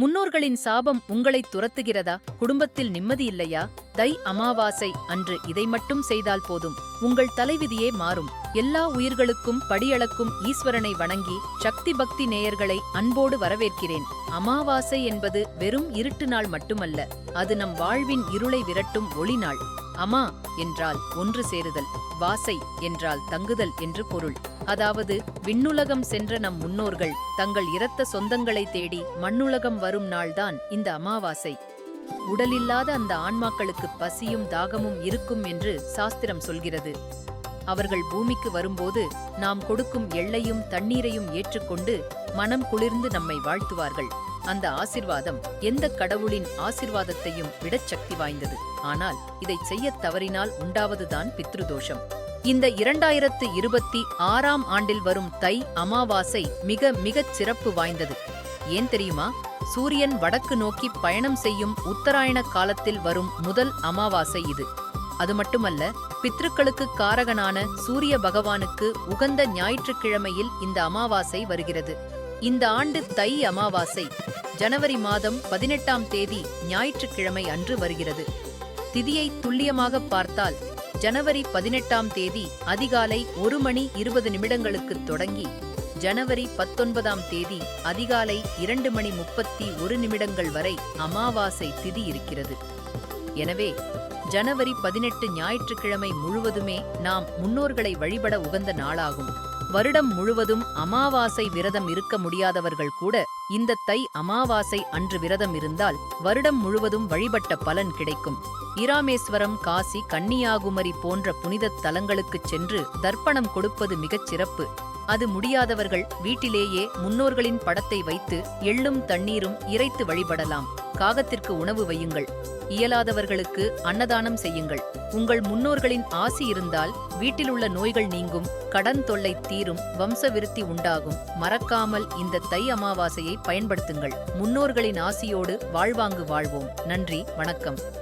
முன்னோர்களின் சாபம் உங்களை துரத்துகிறதா? குடும்பத்தில் நிம்மதி இல்லையா? தை அமாவாசை அன்று இதை மட்டும் செய்தால் போதும். உங்கள் தலைவிதியே மாறும். எல்லா உயிர்களுக்கும் படியளக்கும் ஈஸ்வரனை வணங்கி சக்தி பக்தி நேயர்களை அன்போடு வரவேற்கிறேன். அமாவாசை என்பது வெறும் இருட்டு நாள் மட்டுமல்ல அது நம் வாழ்வின் இருளை விரட்டும் ஒளி நாள். அமா என்றால் ஒன்று சேருதல் வாசை என்றால் தங்குதல் என்று பொருள். அதாவது விண்ணுலகம் சென்ற நம் முன்னோர்கள் தங்கள் இரத்த சொந்தங்களை தேடி மண்ணுலகம் வரும் நாள்தான் இந்த அமாவாசை. உடலில்லாத அந்த ஆன்மாக்களுக்கு பசியும் தாகமும் இருக்கும் என்று சாஸ்திரம் சொல்கிறது. அவர்கள் பூமிக்கு வரும்போது நாம் கொடுக்கும் எள்ளையும் தண்ணீரையும் ஏற்றுக்கொண்டு மனம் குளிர்ந்து நம்மை வாழ்த்துவார்கள். அந்த ஆசிர்வாதம் எந்த கடவுளின் ஆசிர்வாதத்தையும் விடச் சக்தி வாய்ந்தது. ஆனால் இதைச் செய்யத் தவறினால் உண்டாவதுதான் பித்ருதோஷம். இந்த இரண்டாயிரத்து இருபத்தி ஆறாம் ஆண்டில் வரும் தை அமாவாசை மிக மிகச் சிறப்பு வாய்ந்தது. ஏன் தெரியுமா? சூரியன் வடக்கு நோக்கி பயணம் செய்யும் உத்தராயண காலத்தில் வரும் முதல் அமாவாசை இது. அது மட்டுமல்ல பித்ருக்களுக்கு காரகனான சூரிய பகவானுக்கு உகந்த ஞாயிற்றுக்கிழமையில் இந்த அமாவாசை வருகிறது. இந்த ஆண்டு தை அமாவாசை ஜனவரி மாதம் பதினெட்டாம் தேதி ஞாயிற்றுக்கிழமை அன்று வருகிறது. திதியை துல்லியமாக பார்த்தால் ஜனவரி பதினெட்டாம் தேதி அதிகாலை ஒரு மணி இருபது நிமிடங்களுக்கு தொடங்கி ஜனவரி பத்தொன்பதாம் தேதி அதிகாலை இரண்டு மணி முப்பத்தி ஒரு நிமிடங்கள் வரை அமாவாசை திதி இருக்கிறது. எனவே ஜனவரி பதினெட்டு ஞாயிற்றுக்கிழமை முழுவதுமே நாம் முன்னோர்களை வழிபட உகந்த நாளாகும். வருடம் முழுவதும் அமாவாசை விரதம் இருக்க முடியாதவர்கள் கூட இந்த தை அமாவாசை அன்று விரதம் இருந்தால் வருடம் முழுவதும் வழிபட்ட பலன் கிடைக்கும். இராமேஸ்வரம் காசி கன்னியாகுமரி போன்ற புனிதத் தலங்களுக்குச் சென்று தர்ப்பணம் கொடுப்பது மிகச் சிறப்பு. அது முடியாதவர்கள் வீட்டிலேயே முன்னோர்களின் படத்தை வைத்து எள்ளும் தண்ணீரும் இறைத்து வழிபடலாம். காகத்திற்கு உணவு வையுங்கள். இயலாதவர்களுக்கு அன்னதானம் செய்யுங்கள். உங்கள் முன்னோர்களின் ஆசி இருந்தால் வீட்டிலுள்ள நோய்கள் நீங்கும் கடன் தொல்லை தீரும் வம்சவிருத்தி உண்டாகும். மறக்காமல் இந்த தை அமாவாசையை பயன்படுத்துங்கள். முன்னோர்களின் ஆசியோடு வாழ்வாங்கு வாழ்வோம். நன்றி வணக்கம்.